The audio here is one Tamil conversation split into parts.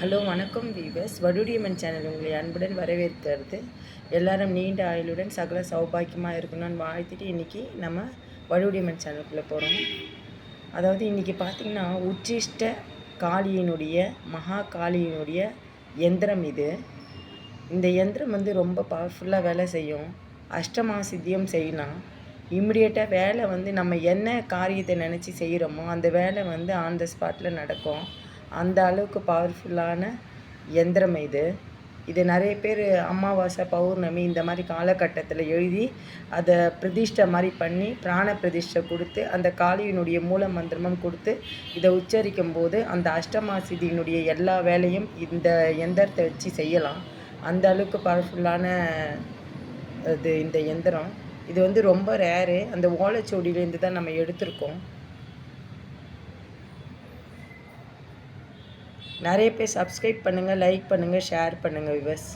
ஹலோ வணக்கம் வீவர்ஸ். வடுடியம்மன் சேனல் உங்களை அன்புடன் வரவேற்கிறது. எல்லாரும் நீண்ட ஆயுளுடன் சகல சௌபாக்கியமாக இருக்கணும்னு வாழ்த்திட்டு இன்றைக்கி நம்ம வடுடியம்மன் சேனலுக்குள்ளே போகிறோம் அதாவது இன்றைக்கி பார்த்திங்கன்னா உச்சிஷ்ட காளியினுடைய மகா காளியினுடைய எந்திரம் இது. இந்த எந்திரம் வந்து ரொம்ப பவர்ஃபுல்லாக வேலை செய்யும். அஷ்டமா சித்தியம் செய்யலாம் இம்மிடியேட்டாக வேலை வந்து நம்ம என்ன காரியத்தை நினச்சி செய்கிறோமோ அந்த வேலை வந்து ஆன் த ஸ்பாட்டில் நடக்கும். அந்த அளவுக்கு பவர்ஃபுல்லான எந்திரம் இது. இது நிறைய பேர் அமாவாசை பௌர்ணமி இந்த மாதிரி காலகட்டத்தில் எழுதி அதை பிரதிஷ்டை மாதிரி பண்ணி பிராண பிரதிஷ்டை கொடுத்து அந்த காளியினுடைய மூல மந்திரமும் கொடுத்து இதை உச்சரிக்கும் போது அந்த அஷ்டமாசிதியினுடைய எல்லா வேலையும் இந்த எந்திரத்தை வச்சு செய்யலாம். அந்த அளவுக்கு பவர்ஃபுல்லான இது இந்த எந்திரம். இது வந்து ரொம்ப ரேரு அந்த ஓலைச்சோடியிலேருந்து தான் நம்ம எடுத்திருக்கோம். நிறைய பேர் சப்ஸ்கிரைப் பண்ணுங்கள் லைக் பண்ணுங்கள் ஷேர் பண்ணுங்கள் விவஸ்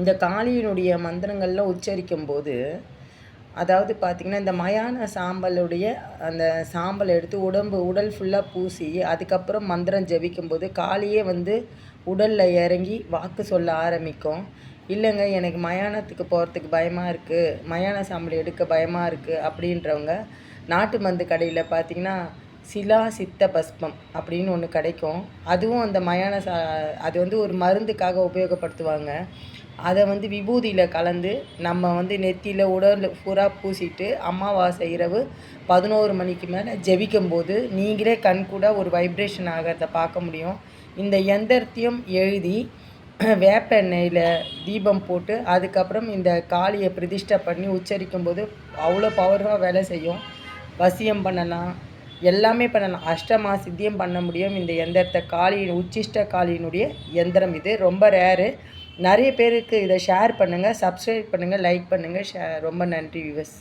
இந்த காளியினுடைய மந்திரங்கள்லாம் உச்சரிக்கும் போது அதாவது பார்த்திங்கன்னா இந்த மயான சாம்பலுடைய அந்த சாம்பலை எடுத்து உடம்பு உடல் ஃபுல்லாக பூசி அதுக்கப்புறம் மந்திரம் ஜபிக்கும்போது காளியே வந்து உடலில் இறங்கி வாக்கு சொல்ல ஆரம்பிக்கும். இல்லைங்க எனக்கு மயானத்துக்கு போகிறதுக்கு பயமாக இருக்குது மயான சாம்பல் எடுக்க பயமாக இருக்குது அப்படின்றவங்க நாட்டு மருந்து கடையில் பார்த்திங்கன்னா சிலா சித்த பஸ்பம் அப்படின்னு ஒன்று கிடைக்கும். அதுவும் அந்த மயான சா அது வந்து ஒரு மருந்துக்காக உபயோகப்படுத்துவாங்க. அதை வந்து விபூதியில் கலந்து நம்ம வந்து நெத்தியில் உடல் பூரா பூசிட்டு அமாவாசை இரவு பதினோரு மணிக்கு மேலே ஜெபிக்கும்போது நீங்களே கண் கூட ஒரு வைப்ரேஷன் ஆகிறத பார்க்க முடியும். இந்த எந்திரத்தையும் எழுதி வேப்ப எண்ணெயில் தீபம் போட்டு அதுக்கப்புறம் இந்த காளியை பிரதிஷ்டை பண்ணி உச்சரிக்கும் போது அவ்வளோ பவராக வேலை செய்யும். வசியம் பண்ணலாம் எல்லாமே பண்ணலாம். அஷ்டமா சித்தியம் பண்ண முடியும். இந்த எந்திரத்தை காளியின் உச்சிஷ்ட காளியினுடைய எந்திரம் இது. ரொம்ப ரேரு நிறைய பேருக்கு இதை ஷேர் பண்ணுங்கள் சப்ஸ்கிரைப் பண்ணுங்கள் லைக் பண்ணுங்கள் ஷே ரொம்ப நன்றி விவஸ்